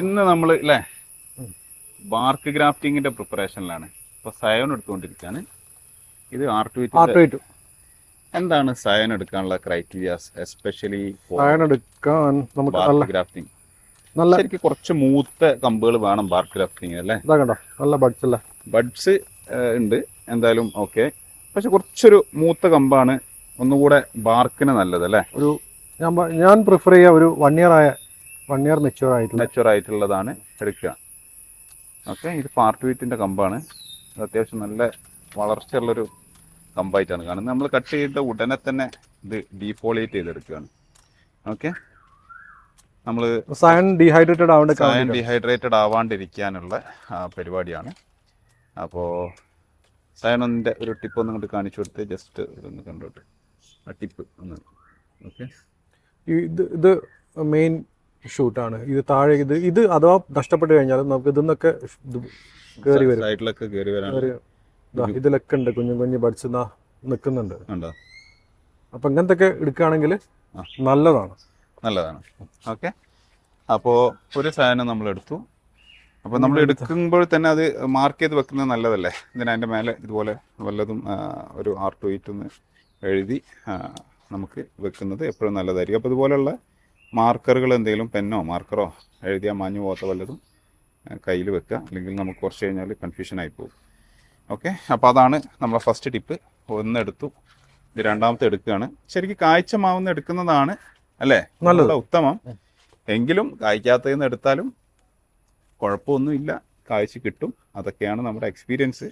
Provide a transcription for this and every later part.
ഇന്ന് നമ്മൾ അല്ലേ ബാർക്ക് ഗ്രാഫ്റ്റിങ്ങിന്റെ പ്രിപ്പറേഷനിലാണ്. ഇപ്പൊ സയൻ എടുത്തുകൊണ്ടിരിക്കുകയാണ് ഇത് ആർ ആർട്ട് ടു ടു. എന്താണ് സയൻ എടുക്കാനുള്ള ക്രൈറ്റീരിയാസ് എസ്പെഷ്യലി സയൻ എടുക്കാൻ നമുക്ക് നല്ല ഗ്രാഫ്റ്റിംഗ് നല്ല ശരിക്കും കുറച്ച് മൂത്ത കമ്പുകൾ വേണം ബാർക്ക് ഗ്രാഫ്റ്റിംഗ് അല്ലേ ഇതാ കണ്ടോ? നല്ല ബഡ്സ് അല്ലേ ബഡ്സ് ഉണ്ട്. എന്തായാലും ഓക്കെ. പക്ഷെ കുറച്ചൊരു മൂത്ത കമ്പാണ് ഒന്നുകൂടെ ബാർക്കിന് നല്ലത് അല്ലേ ഒരു ഞാൻ ഞാൻ പ്രിഫർ ചെയ്യുക ഒരു വൺ ഇയർ ആയ വൺ ഇയർ മെച്ചുവർ ആയിട്ടുള്ള മെച്ചുവർ ആയിട്ടുള്ളതാണ് എടുക്കുക. ഓക്കെ ഇത് പാർട്ട് വീറ്റിന്റെ കമ്പാണ്. ഇത് അത്യാവശ്യം നല്ല വളർച്ചയുള്ളൊരു കമ്പായിട്ടാണ് കാണുന്നത്. നമ്മൾ കട്ട് ചെയ്ത ഉടനെ തന്നെ ഇത് ഡീഫോളിയേറ്റ് ചെയ്തെടുക്കുകയാണ്. ഓക്കെ നമ്മൾ സയൻ ഡീഹൈഡ്രേറ്റഡ് ആവേണ്ട സയൻ ഡീഹൈഡ്രേറ്റഡ് ആവാണ്ടിരിക്കാനുള്ള പരിപാടിയാണ്. അപ്പോൾ സയനൊന്നിന്റെ ഒരു ടിപ്പ് ഒന്ന് കൊണ്ട് കാണിച്ചു കൊടുത്ത് ജസ്റ്റ് ഒന്ന് കണ്ടോട്ട്. ആ ടിപ്പ് ഒന്ന്. ഓക്കെ ഇത് ഇത് മെയിൻ ഷൂട്ടാണ്. ഇത് താഴെ ഇത് ഇത് അഥവാ നഷ്ടപ്പെട്ട് കഴിഞ്ഞാൽ നമുക്ക് ഇതിന്നൊക്കെ ഇത് കേറി വരും. സൈഡിലൊക്കെ കയറി വരാൻ ദാ ഇതിലൊക്കെ ഉണ്ട് കുഞ്ഞു കുഞ്ഞു പഠിച്ച് നിൽക്കുന്നുണ്ട്. അപ്പൊ ഇങ്ങനത്തെ ഒക്കെ എടുക്കുകയാണെങ്കിൽ നല്ലതാണ്. നല്ലതാണ്. ഓക്കെ. അപ്പോൾ ഒരു സാധനം നമ്മൾ എടുത്തു. അപ്പോൾ നമ്മൾ എടുക്കുമ്പോൾ തന്നെ അത് മാർക്ക് ചെയ്ത് വെക്കുന്നത് നല്ലതല്ലേ? ഇതിന് അതിന്റെ മേലെ ഇതുപോലെ വല്ലതും ഒരു ആർട്ട് വെയിറ്റ് ഒന്ന് എഴുതി നമുക്ക് വെക്കുന്നത് എപ്പോഴും നല്ലതായിരിക്കും. അപ്പോൾ ഇതുപോലെയുള്ള മാർക്കറുകൾ എന്തെങ്കിലും പെന്നോ മാർക്കറോ എഴുതിയാൽ മാഞ്ഞു പോകാത്ത വല്ലതും കയ്യിൽ വെക്കുക. അല്ലെങ്കിൽ നമുക്ക് കുറച്ച് കഴിഞ്ഞാൽ കൺഫ്യൂഷൻ പോകും. ഓക്കെ അപ്പോൾ അതാണ് നമ്മളെ ഫസ്റ്റ് ടിപ്പ് ഒന്ന് എടുത്തു. ഇത് രണ്ടാമത്തെ എടുക്കുകയാണ്. ശരിക്കും കാഴ്ച മാവുന്ന എടുക്കുന്നതാണ് അല്ലേ? നല്ല ഉത്തമം. എങ്കിലും കായ്ക്കാത്തതിൽ നിന്ന് എടുത്താലും കുഴപ്പമൊന്നുമില്ല. കാഴ്ച കിട്ടും. അതൊക്കെയാണ് നമ്മുടെ എക്സ്പീരിയൻസ്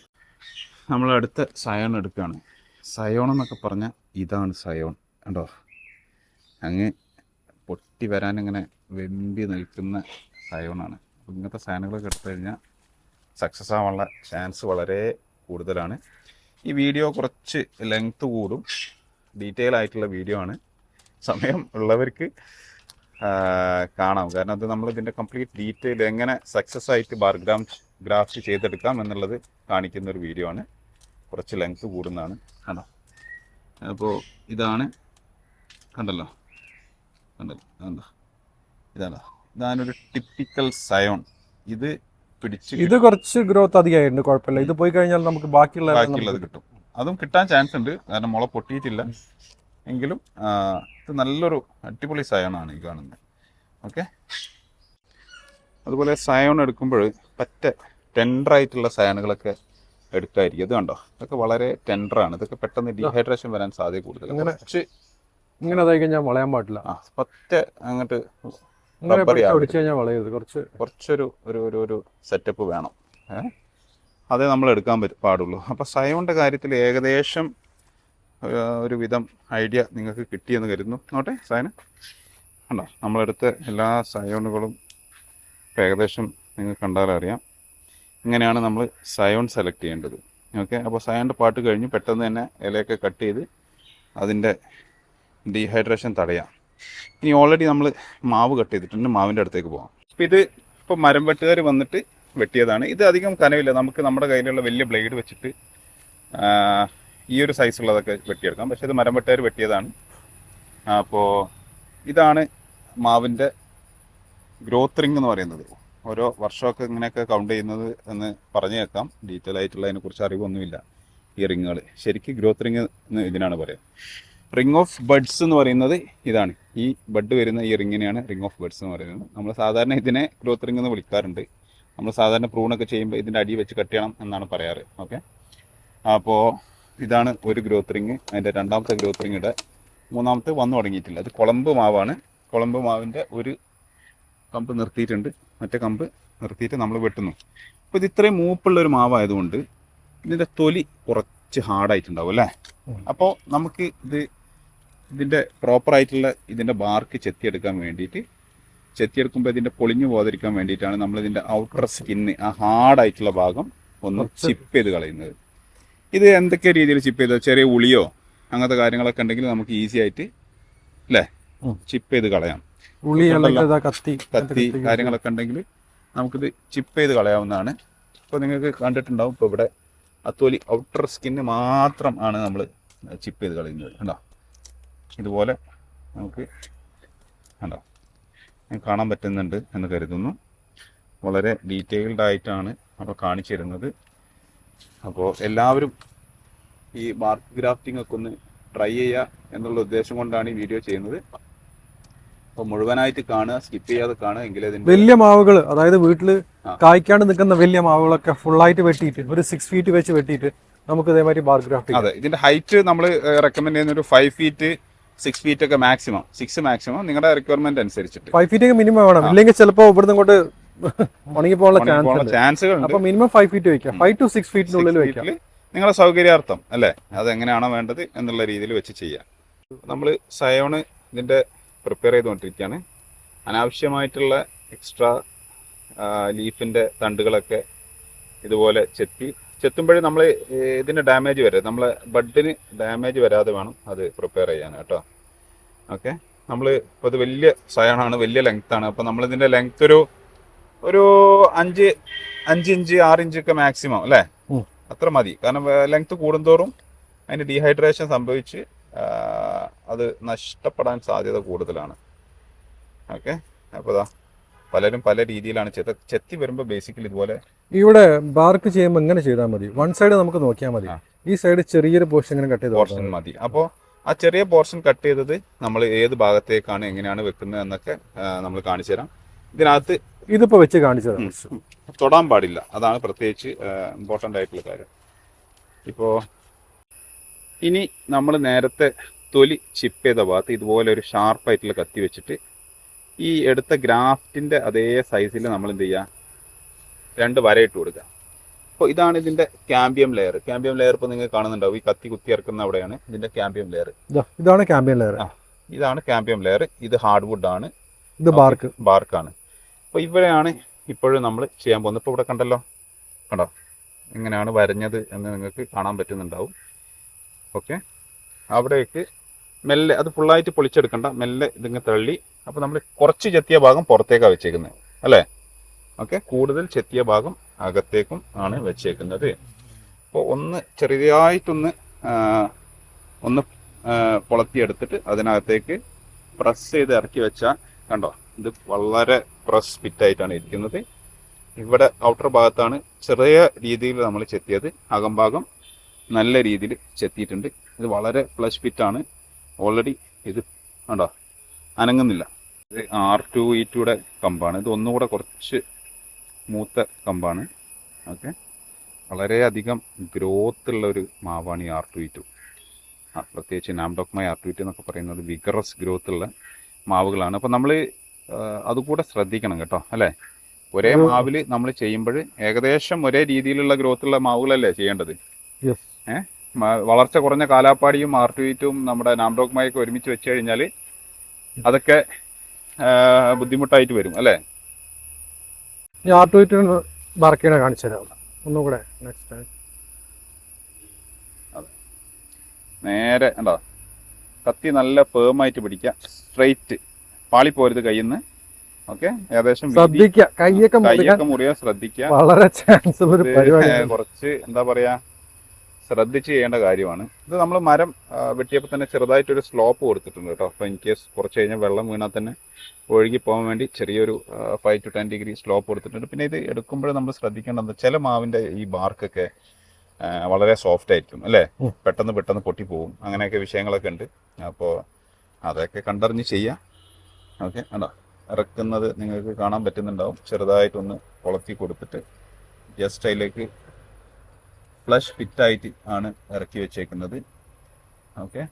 നമ്മൾ അടുത്ത സയോൺ എടുക്കുകയാണ്. സയോൺ എന്നൊക്കെ പറഞ്ഞാൽ ഇതാണ് സയോൺ. കണ്ടോ? അങ്ങ് പൊട്ടി വരാൻ ഇങ്ങനെ വെമ്പി നിൽക്കുന്ന സയോണാണ്. ഇങ്ങനത്തെ സാധനങ്ങളൊക്കെ എടുത്തു കഴിഞ്ഞാൽ സക്സസ് ആവാനുള്ള ചാൻസ് വളരെ കൂടുതലാണ്. ഈ വീഡിയോ കുറച്ച് ലെങ്ത് കൂടും. ഡീറ്റെയിൽ ആയിട്ടുള്ള വീഡിയോ ആണ്. സമയം ഉള്ളവർക്ക് കാണാം. കാരണം അത് നമ്മൾ ഇതിന്റെ കംപ്ലീറ്റ് ഡീറ്റെയിൽ എങ്ങനെ സക്സസ് ആയിട്ട് ബാർഗ്രാം ഗ്രാഫ്റ്റ് ചെയ്തെടുക്കാം എന്നുള്ളത് കാണിക്കുന്ന ഒരു വീഡിയോ ആണ്. കുറച്ച് ലെങ്ത് കൂടുന്നതാണ്. കണ്ടോ? അപ്പോൾ ഇതാണ് കണ്ടല്ലോ? കണ്ടല്ലോ കണ്ടോ? ഇതാണോ ഇതാണ് ഒരു ടിപ്പിക്കൽ സയോൺ ഇത് പിടിച്ച് ഇത് കുറച്ച് ഗ്രോത്ത് അധികമായിട്ടുണ്ട് കുഴപ്പമില്ല. ഇത് പോയി കഴിഞ്ഞാൽ നമുക്ക് ബാക്കിയുള്ള ബാക്കിയുള്ളത് കിട്ടും. അതും കിട്ടാൻ ചാൻസ് ഉണ്ട്. കാരണം മുള പൊട്ടിയിട്ടില്ല. എങ്കിലും ഇത് നല്ലൊരു അടിപൊളി സയോണാണ് ഈ കാണുന്നത്. ഓക്കെ? അതുപോലെ സയോൺ എടുക്കുമ്പോൾ പറ്റ ടെൻഡറായിട്ടുള്ള സയണുകളൊക്കെ എടുക്കായിരിക്കും ഇത് കണ്ടോ? ഇതൊക്കെ വളരെ ടെൻഡറാണ് ഇതൊക്കെ പെട്ടെന്ന് ഡീഹൈഡ്രേഷൻ വരാൻ സാധ്യത കൂടുതൽ കുറച്ച് ഇങ്ങനെ അതായി കഴിഞ്ഞാൽ വളയാൻ പാടില്ല. പറ്റ അങ്ങോട്ട് കഴിഞ്ഞാൽ വളയരുത്. കുറച്ച് കുറച്ചൊരു ഒരു ഒരു ഒരു സെറ്റപ്പ് വേണം. അതേ നമ്മൾ എടുക്കാൻ പറ്റും പാടുള്ളൂ. അപ്പോൾ സയോണിന്റെ കാര്യത്തിൽ ഏകദേശം ഒരു വിധം ഐഡിയ നിങ്ങൾക്ക് കിട്ടിയെന്ന് കരുതുന്നു. നോട്ടെ സയന് കണ്ടോ? നമ്മളെടുത്ത എല്ലാ സയോണുകളും ഏകദേശം നിങ്ങൾക്ക് കണ്ടാലറിയാം ഇങ്ങനെയാണ് നമ്മൾ സയോൺ സെലക്ട് ചെയ്യേണ്ടത്. ഓക്കെ? അപ്പോൾ സയോണിന്റെ പാട്ട് കഴിഞ്ഞ് പെട്ടെന്ന് തന്നെ ഇലയൊക്കെ കട്ട് ചെയ്ത് അതിന്റെ ഡീഹൈഡ്രേഷൻ തടയാം. ഇനി ഓൾറെഡി നമ്മൾ മാവ് കട്ട് ചെയ്തിട്ടുണ്ട്. മാവിന്റെ അടുത്തേക്ക് പോകാം ഇത് ഇപ്പോൾ മരം വെട്ടുകാർ വന്നിട്ട് വെട്ടിയതാണ്. ഇത് അധികം കനവില്ല. നമുക്ക് നമ്മുടെ കയ്യിലുള്ള വലിയ ബ്ലേഡ് വെച്ചിട്ട് ഈ ഒരു സൈസുള്ളതൊക്കെ വെട്ടിയെടുക്കാം. പക്ഷേ ഇത് മരം വെട്ടുകാർ വെട്ടിയതാണ്. അപ്പോൾ ഇതാണ് മാവിന്റെ ഗ്രോത്ത് റിംഗ് എന്ന് പറയുന്നത്. ഓരോ വർഷമൊക്കെ ഇങ്ങനെയൊക്കെ കൗണ്ട് ചെയ്യുന്നത് എന്ന് പറഞ്ഞു കേൾക്കാം ഡീറ്റെയിൽ ആയിട്ടുള്ള അതിനെക്കുറിച്ച് അറിവൊന്നുമില്ല ഈ റിങ്ങുകൾ ശരിക്കും ഗ്രോത്ത് റിങ് എന്ന് ഇതിനാണ് പറയുക റിംഗ് ഓഫ് ബഡ്സ് എന്ന് പറയുന്നത് ഇതാണ്. ഈ ബഡ് വരുന്ന ഈ റിങ്ങിനെയാണ് റിംഗ് ഓഫ് ബഡ്സ് എന്ന് പറയുന്നത്. നമ്മൾ സാധാരണ ഇതിനെ ഗ്രോത്ത് റിംഗ് എന്ന് വിളിക്കാറുണ്ട്. നമ്മൾ സാധാരണ പ്രൂണൊക്കെ ചെയ്യുമ്പോൾ ഇതിന്റെ അടി വെച്ച് കട്ട് ചെയ്യണം എന്നാണ് പറയാറ്. ഓക്കെ അപ്പോൾ ഇതാണ് ഒരു ഗ്രോത്ത് റിങ് അതിന്റെ രണ്ടാമത്തെ ഗ്രോത്ത് റിങ്ങിയുടെ മൂന്നാമത്തെ വന്നു തുടങ്ങിയിട്ടില്ല. അത് കുളമ്പ് മാവാണ്. കുളമ്പ് മാവിന്റെ ഒരു കമ്പ് നിർത്തിയിട്ടുണ്ട്. മറ്റേ കമ്പ് നിർത്തിയിട്ട് നമ്മൾ വെട്ടുന്നു. അപ്പോൾ ഇത് ഇത്രയും മൂപ്പുള്ളൊരു മാവായതുകൊണ്ട് ഇതിന്റെ തൊലി കുറച്ച് ഹാർഡായിട്ടുണ്ടാവും അല്ലേ? അപ്പോൾ നമുക്ക് ഇത് ഇതിന്റെ പ്രോപ്പറായിട്ടുള്ള ഇതിന്റെ ബാർക്ക് ചെത്തിയെടുക്കാൻ വേണ്ടിയിട്ട് ചെത്തിയെടുക്കുമ്പോൾ ഇതിന്റെ പൊളിഞ്ഞു പോകാതിരിക്കാൻ വേണ്ടിയിട്ടാണ് നമ്മൾ ഇതിന്റെ ഔട്ടർ സ്കിന്ന് ആ ഹാർഡായിട്ടുള്ള ഭാഗം ഒന്ന് ചിപ്പ് ചെയ്ത് കളയുന്നത്. ഇത് എന്തൊക്കെ രീതിയിൽ ചിപ്പ് ചെയ്തോ? ചെറിയ ഉളിയോ അങ്ങനത്തെ കാര്യങ്ങളൊക്കെ ഉണ്ടെങ്കിൽ നമുക്ക് ഈസി ആയിട്ട് അല്ലേ. ചിപ്പ് ചെയ്ത് കളയാം. കത്തി കത്തി കാര്യങ്ങളൊക്കെ ഉണ്ടെങ്കിൽ നമുക്കിത് ചിപ്പ് ചെയ്ത് കളയാവുന്നതാണ്. ഇപ്പോൾ നിങ്ങൾക്ക് കണ്ടിട്ടുണ്ടാവും ഇപ്പോൾ ഇവിടെ അത്തോലി ഔട്ടർ സ്കിന്ന് മാത്രം ആണ് നമ്മൾ ചിപ്പ് ചെയ്ത് കളയുന്നത്. കണ്ടോ? ഇതുപോലെ നമുക്ക് കണ്ടോ. ഞാൻ കാണാൻ പറ്റുന്നുണ്ട് എന്ന് കരുതുന്നു. വളരെ ഡീറ്റെയിൽഡ് ആയിട്ടാണ് അപ്പോൾ കാണിച്ചു തരുന്നത്. അപ്പോൾ എല്ലാവരും ഈ ബാർക്ക് ഗ്രാഫ്റ്റിംഗ് ഒക്കെ ഒന്ന് ട്രൈ ചെയ്യുക എന്നുള്ള ഉദ്ദേശം കൊണ്ടാണ് ഈ വീഡിയോ ചെയ്യുന്നത്. അപ്പോൾ മുഴുവനായിട്ട് കാണുക സ്കിപ്പ് ചെയ്യാതെ കാണുക എങ്കിലേ വലിയ മാവുകൾ അതായത് വീട്ടിൽ. കായ്ക്കാണ്ട് നിൽക്കുന്ന വലിയ മാവുകളൊക്കെ ഫുള്ളായിട്ട് വെട്ടിയിട്ട് ഒരു സിക്സ് ഫീറ്റ് വെച്ച് വെട്ടിയിട്ട് നമുക്ക് ഇതേമാതിരി ബാർ ഗ്രാഫ്റ്റ് അതെ ഇതിന്റെ ഹൈറ്റ് നമ്മൾ റെക്കമെൻഡ് ചെയ്യുന്ന ഒരു ഫൈവ് ഫീറ്റ് സിക്സ് ഫീറ്റ് ഒക്കെ മാക്സിമം സിക്സ് മാക്സിമം നിങ്ങളുടെ റിക്വയർമെന്റ് അനുസരിച്ചിട്ട്. ഫൈവ് ഫീറ്റ് ഒക്കെ മിനിമം വേണം. ഇല്ലെങ്കിൽ ചിലപ്പോൾ ഇവിടുന്ന് ഇങ്ങോട്ട് ഉണങ്ങി പോകാനുള്ള ചാൻസുകൾ അപ്പൊ മിനിമം ഫൈവ് ഫീറ്റ് വെക്കാം. ഫൈവ് ടു സിക്സ് ഫീറ്റിനുള്ളിൽ വെക്കാം. നിങ്ങളുടെ സൗകര്യാർത്ഥം അല്ലേ? അത് എങ്ങനെയാണോ വേണ്ടത് എന്നുള്ള രീതിയിൽ വെച്ച് ചെയ്യാം. നമ്മൾ സയോണ് ഇതിന്റെ പ്രിപ്പയർ ചെയ്തുകൊണ്ടിരിക്കുകയാണ് അനാവശ്യമായിട്ടുള്ള എക്സ്ട്രാ ലീഫിന്റെ തണ്ടുകളൊക്കെ ഇതുപോലെ ചെത്തി ചെത്തുമ്പോഴേ നമ്മൾ ഇതിന് ഡാമേജ് വരെ നമ്മൾ ബഡിന് ഡാമേജ് വരാതെ വേണം അത് പ്രിപ്പയർ ചെയ്യാൻ കേട്ടോ. ഓക്കെ നമ്മൾ ഇപ്പോൾ ഇത് വലിയ സയണാണ് വലിയ ലെങ്ത് ആണ്. അപ്പോൾ നമ്മളിതിന്റെ ലെങ്ത് ഒരു ഒരു അഞ്ച് അഞ്ച് ഇഞ്ച് ആറ് ഇഞ്ച് ഒക്കെ മാക്സിമം അല്ലേ? അത്ര മതി. കാരണം ലെങ്ത് കൂടുന്തോറും അതിന് ഡീഹൈഡ്രേഷൻ സംഭവിച്ച് അത് നഷ്ടപ്പെടാൻ സാധ്യത കൂടുതലാണ്. ഓക്കെ അപ്പോൾ ഇതാ പലരും പല രീതിയിലാണ് ചെത്ത ചെത്തി വരുമ്പോൾ ബേസിക്കലി ഇതുപോലെ ഇവിടെ ബാർക്ക് ചെയ്യുമ്പോൾ ഇങ്ങനെ ചെയ്താൽ മതി. വൺ സൈഡ് നമുക്ക് നോക്കിയാൽ മതി. ഈ സൈഡ് ചെറിയൊരു പോർഷൻ ഇങ്ങനെ കട്ട് ചെയ്ത് പോർഷൻ മതി. അപ്പോൾ ആ ചെറിയ പോർഷൻ കട്ട് ചെയ്തത് നമ്മൾ ഏത് ഭാഗത്തേക്കാണ് എങ്ങനെയാണ് വെക്കുന്നത് എന്നൊക്കെ നമ്മൾ കാണിച്ചു തരാം. ഇതിനകത്ത് ഇതിപ്പോ വെച്ച് കാണിച്ചത് തരാം. തൊടാൻ പാടില്ല. അതാണ് പ്രത്യേകിച്ച് ഇമ്പോർട്ടന്റ് ആയിട്ടുള്ള കാര്യം. ഇപ്പോൾ ഇനി നമ്മൾ നേരത്തെ തൊലി ചിപ്പ് ചെയ്ത ഭാഗത്ത് ഇതുപോലെ ഒരു ഷാർപ്പായിട്ടുള്ള കത്തി വെച്ചിട്ട് ഈ എടുത്ത ഗ്രാഫ്റ്റിന്റെ അതേ സൈസിൽ നമ്മൾ എന്ത് ചെയ്യുക രണ്ട് വരയിട്ട് കൊടുക്കുക അപ്പോൾ ഇതാണ് ഇതിന്റെ ക്യാമ്പിയം ലെയർ ക്യാമ്പിയം ലെയർ ഇപ്പോൾ നിങ്ങൾ കാണുന്നുണ്ടാവും. ഈ കത്തി കുത്തി ഇറക്കുന്ന അവിടെയാണ് ഇതിന്റെ ക്യാമ്പിയം ലെയർ ഇതാ, ഇതാണ് ക്യാമ്പിയം ലെയർ ആ. ഇതാണ് ക്യാമ്പിയം ലെയർ ഇത് ഹാർഡ് വുഡ് ആണ്. ഇത് ബാർക്ക് ബാർക്കാണ് അപ്പോൾ ഇവിടെയാണ് ഇപ്പോഴും നമ്മൾ ചെയ്യാൻ പോകുന്നത്. ഇപ്പോൾ ഇവിടെ കണ്ടല്ലോ? കണ്ടോ? എങ്ങനെയാണ് വരഞ്ഞത് എന്ന് നിങ്ങൾക്ക് കാണാൻ പറ്റുന്നുണ്ടാവും. ഓക്കെ അവിടേക്ക് മെല്ലെ അത് ഫുള്ളായിട്ട് പൊളിച്ചെടുക്കണ്ട. മെല്ലെ ഇതിങ്ങ് തള്ളി. അപ്പോൾ നമ്മൾ കുറച്ച് ചെത്തിയ ഭാഗം പുറത്തേക്കാണ് വെച്ചേക്കുന്നത് അല്ലേ? ഓക്കെ. കൂടുതൽ ചെത്തിയ ഭാഗം അകത്തേക്കും ആണ് വെച്ചേക്കുന്നത്. അപ്പോൾ ഒന്ന് ചെറിയതായിട്ടൊന്ന് ഒന്ന് പൊളത്തിയെടുത്തിട്ട് അതിനകത്തേക്ക് പ്രസ് ചെയ്ത് ഇറക്കി വെച്ചാൽ കണ്ടോ? ഇത് വളരെ പ്രസ് ഫിറ്റായിട്ടാണ് ഇരിക്കുന്നത്. ഇവിടെ ഔട്ടർ ഭാഗത്താണ് ചെറിയ രീതിയിൽ നമ്മൾ ചെത്തിയത്. അകംഭാഗം നല്ല രീതിയിൽ ചെത്തിയിട്ടുണ്ട്. ഇത് വളരെ പ്ലസ് ഫിറ്റാണ് ഓൾറെഡി ഇത് കണ്ടോ? അനങ്ങുന്നില്ല. ഇത് ആർ ടു ഇ ടുയുടെ കമ്പാണ്. ഇത് ഒന്നുകൂടെ കുറച്ച് മൂത്ത കമ്പാണ്. ഓക്കെ. വളരെയധികം ഗ്രോത്ത് ഉള്ള ഒരു മാവാണ് ഈ ആർ ടു ഇ ടു പ്രത്യേകിച്ച് Nam Dok Mai R two E two എന്നൊക്കെ പറയുന്നത് വിഗറസ് ഗ്രോത്ത് ഉള്ള മാവുകളാണ്. അപ്പോൾ നമ്മൾ അതുകൂടെ ശ്രദ്ധിക്കണം കേട്ടോ അല്ലേ? ഒരേ മാവിൽ മാവിൽ നമ്മൾ ചെയ്യുമ്പോൾ ഏകദേശം ഒരേ രീതിയിലുള്ള ഗ്രോത്തുള്ള മാവുകളല്ലേ ചെയ്യേണ്ടത്? മ- വളർച്ച കുറഞ്ഞ കാലാപ്പാടിയും ആർട്ടുവീറ്റും നമ്മുടെ നാംഡോക്മായൊക്കെ ഒരുമിച്ച് വെച്ച് കഴിഞ്ഞാൽ അതൊക്കെ ബുദ്ധിമുട്ടായിട്ട് വരും അല്ലേ? ഈ ആർ ടു എയ്റ്റ് ബാർക്ക് ചെയ്യണ കാണിച്ചു തരാം. നെക്സ്റ്റ് ടൈം നേരെ എന്താ കത്തി നല്ല പേമായിട്ട് പിടിക്കുക. സ്ട്രെയിറ്റ് പാളിപ്പോരുത് കയ്യിൽ നിന്ന് ഓക്കെ ഏകദേശം ശ്രദ്ധിക്കുക. കൈയൊക്കെ മുറിയാൻ ശ്രദ്ധിക്കുക. വളരെ ചാൻസ് കുറച്ച് എന്താ പറയാ ശ്രദ്ധിച്ച് ചെയ്യേണ്ട കാര്യമാണ്. ഇത് നമ്മൾ മരം വെട്ടിയപ്പോൾ തന്നെ ചെറുതായിട്ടൊരു സ്ലോപ്പ് കൊടുത്തിട്ടുണ്ട് കേട്ടോ. അപ്പോൾ ഇൻ കേസ് കുറച്ച് കഴിഞ്ഞാൽ വെള്ളം വീണാൽ തന്നെ ഒഴുകി പോകാൻ വേണ്ടി ചെറിയൊരു five to ten degree slope കൊടുത്തിട്ടുണ്ട്. പിന്നെ ഇത് എടുക്കുമ്പോൾ നമ്മൾ ശ്രദ്ധിക്കേണ്ടത് ചില മാവിന്റെ ഈ ബാർക്കൊക്കെ വളരെ സോഫ്റ്റ് ആയിരിക്കും അല്ലേ? പെട്ടെന്ന് പെട്ടെന്ന് പൊട്ടി പൊട്ടിപ്പോവും. അങ്ങനെയൊക്കെ വിഷയങ്ങളൊക്കെ ഉണ്ട്. അപ്പോൾ അതൊക്കെ കണ്ടറിഞ്ഞ് ചെയ്യാം. ഓക്കെ കണ്ടോ? ഇറക്കുന്നത് നിങ്ങൾക്ക് കാണാൻ പറ്റുന്നുണ്ടാവും. ചെറുതായിട്ടൊന്ന് കൊളത്തി കൊടുത്തിട്ട് ജസ്റ്റ് അതിലേക്ക് ഫ്ലഷ് ഫിറ്റായിട്ട് ആണ് ഇറക്കി വെച്ചേക്കുന്നത്. ഓക്കെ.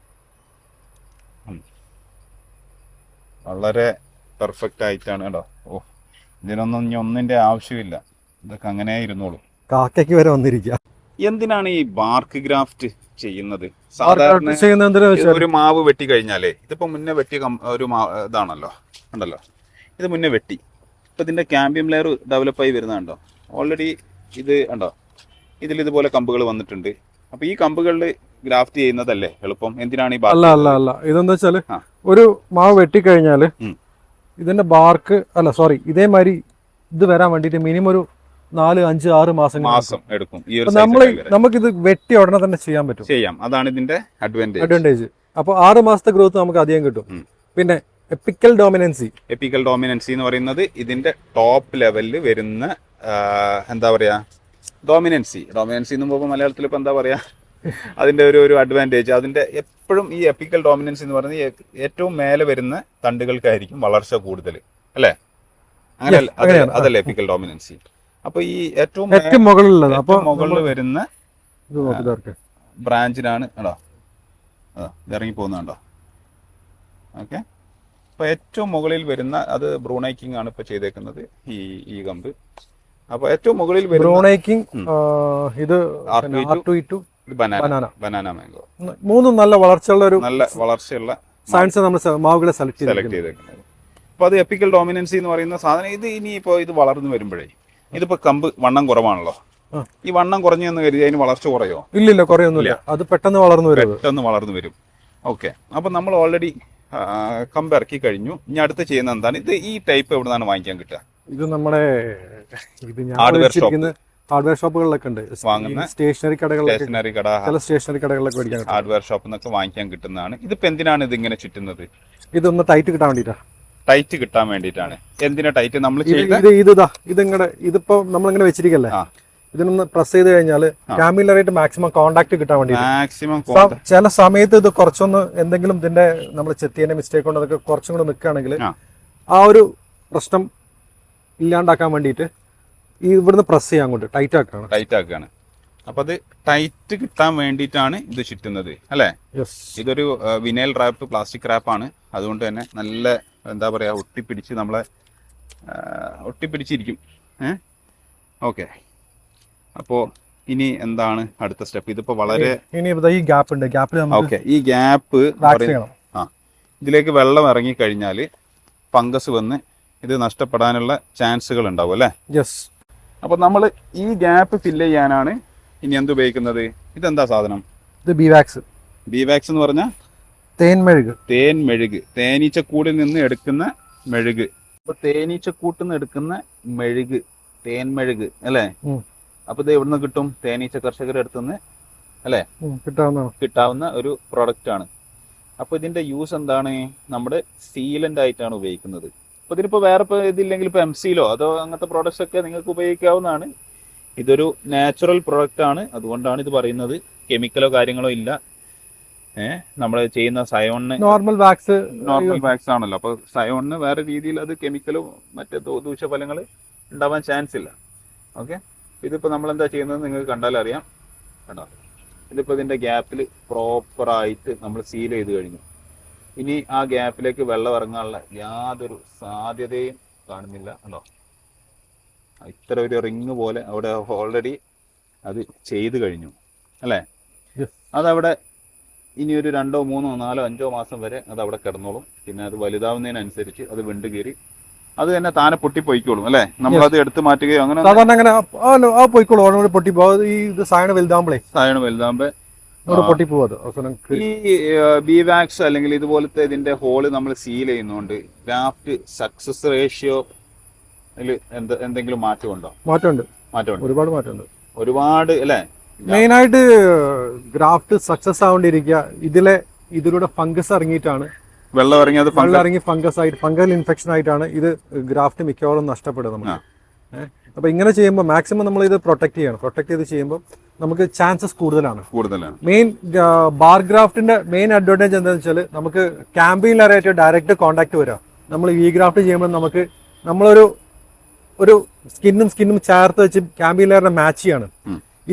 വളരെ പെർഫെക്റ്റ് ആയിട്ടാണ് കേട്ടോ. ഓ ഇതിനൊന്നും ഇനി ഒന്നിന്റെ ആവശ്യമില്ല. ഇതൊക്കെ അങ്ങനെ ഇരുന്നോളൂ. കാക്കയ്ക്ക് വരെ വന്നിരിക്കുക എന്തിനാണ് ഈ ബാർക്ക് ഗ്രാഫ്റ്റ് ചെയ്യുന്നത്? സാധാരണ ഒരു മാവ് വെട്ടി കഴിഞ്ഞാലേ ഇതിപ്പോ മുന്നേ വെട്ടി ഒരു ഇതാണല്ലോ ഉണ്ടല്ലോ. ഇത് മുന്നേ വെട്ടി. ഇപ്പൊ ഇതിന്റെ ക്യാമ്പിയം ലെയർ ഡെവലപ്പായി ആയി വരുന്നതുണ്ടോ ഓൾറെഡി ഇത് ഉണ്ടോ ഇതിൽ ഇതുപോലെ കമ്പുകൾ വന്നിട്ടുണ്ട്. അപ്പൊ ഈ കമ്പുകളിൽ ഗ്രാഫ്റ്റ് ചെയ്യുന്നതല്ലേ എളുപ്പം? എന്തിനാണ് ഈ അല്ല അല്ല അല്ല. ഇതെന്താ വെച്ചാൽ ഒരു മാവ് വെട്ടിക്കഴിഞ്ഞാൽ. ഇതിന്റെ ബാർക്ക് അല്ല സോറി ഇതേമാതിരി ഇത് വരാൻ വേണ്ടിട്ട് മിനിമം ഒരു നാല് അഞ്ച് ആറ് മാസം മാസം എടുക്കും നമ്മൾ നമുക്ക് ഇത് നമുക്കിത് വെട്ടി ഉടനെ തന്നെ ചെയ്യാൻ പറ്റും. ചെയ്യാം. അതാണ് ഇതിന്റെ അഡ്വാന്റേജ് അഡ്വാന്റേജ് അപ്പോൾ ആറ് മാസത്തെ ഗ്രോത്ത് നമുക്ക് അധികം കിട്ടും. പിന്നെ എപ്പിക്കൽ ഡോമിനൻസി എപ്പിക്കൽ ഡോമിനൻസി എന്ന് പറയുന്നത് ഇതിന്റെ ടോപ്പ് ലെവലിൽ വരുന്ന എന്താ പറയാ ഡോമിനൻസി. ഡോമിനൻസി എന്ന് പോകുമ്പോൾ മലയാളത്തിൽ ഇപ്പൊ എന്താ പറയുക അതിന്റെ ഒരു ഒരു അഡ്വാന്റേജ് അതിന്റെ എപ്പോഴും ഈ എപ്പിക്കൽ ഡോമിനൻസി എന്ന് പറയുന്നത് ഏറ്റവും മേലെ വരുന്ന തണ്ടുകൾക്കായിരിക്കും വളർച്ച കൂടുതൽ. അല്ലേ? അങ്ങനെ Yes, അങ്ങനെയാണ്. അതല്ലേ എപ്പിക്കൽ ഡോമിനൻസി അപ്പൊ ഈ ഏറ്റവും മുകളിലുള്ളത്. അപ്പൊ മുകളിൽ വരുന്ന. ബ്രാഞ്ചിനാണ് കേട്ടോ ഇറങ്ങി പോകുന്നുണ്ടോ ഓക്കെ. അപ്പോൾ ഏറ്റവും മുകളിൽ വരുന്ന അത് ബ്രൂണൈക്കിംഗ് ആണ് ഇപ്പൊ ചെയ്തേക്കുന്നത് ഈ ഈ കമ്പ്. അപ്പോൾ ഏറ്റവും മുകളിൽ ബ്രൂണൈക്കിംഗ് ഇത് ബനാന ബനാന മാംഗോ മൂന്നും നല്ല വളർച്ചയുള്ള ഒരു നല്ല വളർച്ചയുള്ള സയൻസ് നമ്മൾ മാവുകളെ സെലക്ട് സെലക്ട് ചെയ്തേക്കുന്നത് അപ്പോൾ അത് എപ്പിക്കൽ ഡോമിനൻസി എന്ന് പറയുന്ന സാധനം ഇത് ഇപ്പോ ഇത് വളർന്നു വരുമ്പോഴേ ഇതിപ്പോൾ കമ്പ് വണ്ണം കുറവാണല്ലോ. ഈ വണ്ണം കുറഞ്ഞു എന്ന് കരുതി അതിന് വളർച്ച കുറയോ? ഇല്ലില്ല കുറയൊന്നുമില്ല. അത് പെട്ടെന്ന് വളർന്നു വരും പെട്ടെന്ന് വളർന്നു വരും. ഓക്കെ. അപ്പൊ നമ്മൾ ഓൾറെഡി കമ്പ് ഇറക്കി കഴിഞ്ഞു. ഇനി അടുത്ത് ചെയ്യുന്ന എന്താണ്? ഇത് ഈ ടൈപ്പ് എവിടെ നിന്നാണ് വാങ്ങിക്കാൻ കിട്ടുക? ഇത് നമ്മുടെ ഇത് ഞാൻ വെച്ചിരിക്കുന്ന ഹാർഡ്വെയർ ഷോപ്പുകളിലൊക്കെ ഉണ്ട്. സ്റ്റേഷനറി കടകളിലൊക്കെ സ്റ്റേഷനറി കട ചില സ്റ്റേഷനറി കടകളിലൊക്കെ മേടിക്കാൻ ഹാർഡ്വെയർ ഷോപ്പിൽ നിന്നൊക്കെ വാങ്ങിക്കാൻ കിട്ടുന്നതാണ്. ഇതിപ്പോ എന്തിനാണ് ഇത് ഇങ്ങനെ ചുറ്റുന്നത്? ഇതൊന്ന് ടൈറ്റ് കിട്ടാൻ വേണ്ടിട്ടാ. ടൈറ്റ് കിട്ടാൻ വേണ്ടിയിട്ടാണ്. എന്തിനാ ടൈറ്റ് നമ്മൾ ഇത് ഇതാ ഇത് ഇത് ഇതാ ഇതിങ്ങടെ ഇതിപ്പോ നമ്മളിങ്ങനെ വെച്ചിരിക്കല്ലേ? ഇതിനൊന്ന് പ്രസ് ചെയ്ത് കഴിഞ്ഞാൽ ക്യാമിലറായിട്ട് മാക്സിമം കോണ്ടാക്ട് കിട്ടാൻ വേണ്ടി മാക്സിമം ചില സമയത്ത് ഇത് കുറച്ചൊന്ന് എന്തെങ്കിലും ഇതിന്റെ നമ്മൾ ചെത്തിയതിന്റെ മിസ്റ്റേക്ക് കൊണ്ട് അതൊക്കെ കുറച്ചും കൂടെ നിൽക്കുകയാണെങ്കിൽ. ആ ഒരു പ്രശ്നം ഇല്ലാണ്ടാക്കാൻ വേണ്ടിയിട്ട് ഈ ഇവിടുന്ന് പ്രസ് ചെയ്യാൻ കൊണ്ട് ടൈറ്റ് ആക്കാണ്. ടൈറ്റ് ആക്കുകയാണ് അപ്പൊ അത് ടൈറ്റ് കിട്ടാൻ വേണ്ടിയിട്ടാണ് ഇത് ചുറ്റുന്നത് അല്ലേ? ഇതൊരു വിനൈൽ റാപ്പ് പ്ലാസ്റ്റിക് ആണ്. അതുകൊണ്ട് തന്നെ നല്ല എന്താ പറയാ ഒട്ടിപ്പിടിച്ച് നമ്മളെ ഒട്ടിപ്പിടിച്ചിരിക്കും. ഏഹ് ഓക്കെ അപ്പോൾ ഇനി എന്താണ് അടുത്ത സ്റ്റെപ്പ് ഇതിപ്പോ വളരെ ഇനി ഈ ഗ്യാപ്പ് ഉണ്ട്. ഗ്യാപ്പിൽ ഓക്കെ ഈ ഗ്യാപ്പ് ആ. ഇതിലേക്ക് വെള്ളം ഇറങ്ങി കഴിഞ്ഞാൽ ഫംഗസ് വന്ന് ഇത് നഷ്ടപ്പെടാനുള്ള ചാൻസുകൾ ഉണ്ടാവും അല്ലേ? യെസ് അപ്പോൾ നമ്മൾ ഈ ഗ്യാപ്പ് ഫില്ല് ചെയ്യാനാണ് ഇനി എന്ത് ഉപയോഗിക്കുന്നത്? ഇതെന്താ സാധനം? ഇത് ബിവാക്സ് ബിവാക്സ് എന്ന് പറഞ്ഞാൽ തേൻമെഴുക് തേൻ മെഴുക്. തേനീച്ചക്കൂടിൽ നിന്ന് എടുക്കുന്ന മെഴുക്. അപ്പൊ തേനീച്ചക്കൂട്ടിൽ നിന്ന് എടുക്കുന്ന മെഴുക്. തേൻ മെഴുക് അല്ലേ. അപ്പൊ ഇത് എവിടുന്ന് കിട്ടും? തേനീച്ച കർഷകരുടെ അടുത്തുനിന്ന് അല്ലേ? കിട്ടാവുന്ന കിട്ടാവുന്ന ഒരു പ്രോഡക്റ്റ് ആണ്. അപ്പൊ ഇതിന്റെ യൂസ് എന്താണ്? നമ്മുടെ സീലന്റ് ആയിട്ടാണ് ഉപയോഗിക്കുന്നത്. അപ്പൊ ഇതിനിപ്പോ വേറെ ഇപ്പൊ ഇതില്ലെങ്കിൽ ഇപ്പൊ എം സിയിലോ അതോ അങ്ങനത്തെ പ്രോഡക്ട്സ് ഒക്കെ നിങ്ങൾക്ക് ഉപയോഗിക്കാവുന്നതാണ്. ഇതൊരു നാച്ചുറൽ പ്രോഡക്റ്റ് ആണ്. അതുകൊണ്ടാണ് ഇത് പറയുന്നത്. കെമിക്കലോ കാര്യങ്ങളോ ഇല്ല. ഏഹ് നമ്മൾ ചെയ്യുന്ന സയോണിന് നോർമൽ വാക്സ് നോർമൽ വാക്സ് ആണല്ലോ. അപ്പോൾ സയോണിന് വേറെ രീതിയിൽ അത് കെമിക്കലോ മറ്റേ ദൂഷ്യഫലങ്ങൾ ഉണ്ടാവാൻ ചാൻസ് ഇല്ല. ഓക്കെ ഇതിപ്പോ നമ്മൾ എന്താ ചെയ്യുന്നത് നിങ്ങൾക്ക് കണ്ടാൽ അറിയാം. കണ്ടോ? ഇതിപ്പോൾ ഇതിന്റെ ഗ്യാപ്പിൽ പ്രോപ്പറായിട്ട് നമ്മൾ സീൽ ചെയ്ത് കഴിഞ്ഞു. ഇനി ആ ഗ്യാപ്പിലേക്ക് വെള്ളം ഇറങ്ങാനുള്ള യാതൊരു സാധ്യതയും കാണുന്നില്ല കണ്ടോ? ഇത്ര ഒരു റിങ് പോലെ അവിടെ ഓൾറെഡി അത് ചെയ്തു കഴിഞ്ഞു അല്ലേ. അതവിടെ ഇനി ഒരു രണ്ടോ മൂന്നോ നാലോ അഞ്ചോ മാസം വരെ അത് അവിടെ കിടന്നോളും. പിന്നെ അത് വലുതാവുന്നതിനനുസരിച്ച് അത് വിണ്ടു കീറി അത് തന്നെ താനെ പൊട്ടിപ്പോയിക്കോളും അല്ലേ? നമ്മൾ അത് എടുത്തു മാറ്റുകയോ അങ്ങനെ സാധാരണ അങ്ങനെ ആ- ആ പൊട്ടി ഈ സാധനം വലുതാകുമ്പോഴേ സാധനം വലുതാകുമ്പോ അവസാനം ഈ ബി വാക്സ് അല്ലെങ്കിൽ ഇതുപോലത്തെ ഇതിന്റെ ഹോൾ നമ്മൾ സീൽ ചെയ്യുന്നതുകൊണ്ട് ഗ്രാഫ്റ്റ് സക്സസ് റേഷ്യോ എന്ത് എന്തെങ്കിലും മാറ്റമുണ്ടോ? മാറ്റമുണ്ട്. മാറ്റമുണ്ട്. ഒരുപാട് മാറ്റമുണ്ട്. ഒരുപാട് അല്ലേ? മെയിൻ ആയിട്ട് ഗ്രാഫ്റ്റ് സക്സസ് ആവേണ്ടിയിരിക്കുക ഇതിലെ ഇതിലൂടെ ഫംഗസ് ഇറങ്ങിയിട്ടാണ് വെള്ളം ഇറങ്ങി അത് വെള്ളം ഇറങ്ങി ഫംഗസ് ആയിട്ട് ഫംഗൽ ഇൻഫെക്ഷൻ ആയിട്ടാണ് ഇത് ഗ്രാഫ്റ്റ് മിക്കവാറും നഷ്ടപ്പെടുക നമുക്ക് അപ്പൊ ഇങ്ങനെ ചെയ്യുമ്പോൾ മാക്സിമം നമ്മൾ ഇത് പ്രൊട്ടക്ട് ചെയ്യണം. പ്രൊട്ടക്ട് ചെയ്ത് ചെയ്യുമ്പോൾ നമുക്ക് ചാൻസസ് കൂടുതലാണ്. കൂടുതലാണ്. മെയിൻ ബാർ ഗ്രാഫ്റ്റിന്റെ മെയിൻ അഡ്വാന്റേജ് എന്താണെന്ന് വെച്ചാൽ നമുക്ക് ക്യാമ്പയിനിലറിയായിട്ട് ഡയറക്റ്റ് കോൺടാക്ട് വരാം. നമ്മൾ വി ഗ്രാഫ്റ്റ് ചെയ്യുമ്പോൾ നമുക്ക് നമ്മളൊരു ഒരു സ്കിന്നും സ്കിന്നും ചേർത്ത് വെച്ച് ക്യാമ്പയിൻ ലെയറിനെ മാച്ച് ചെയ്യാണ്.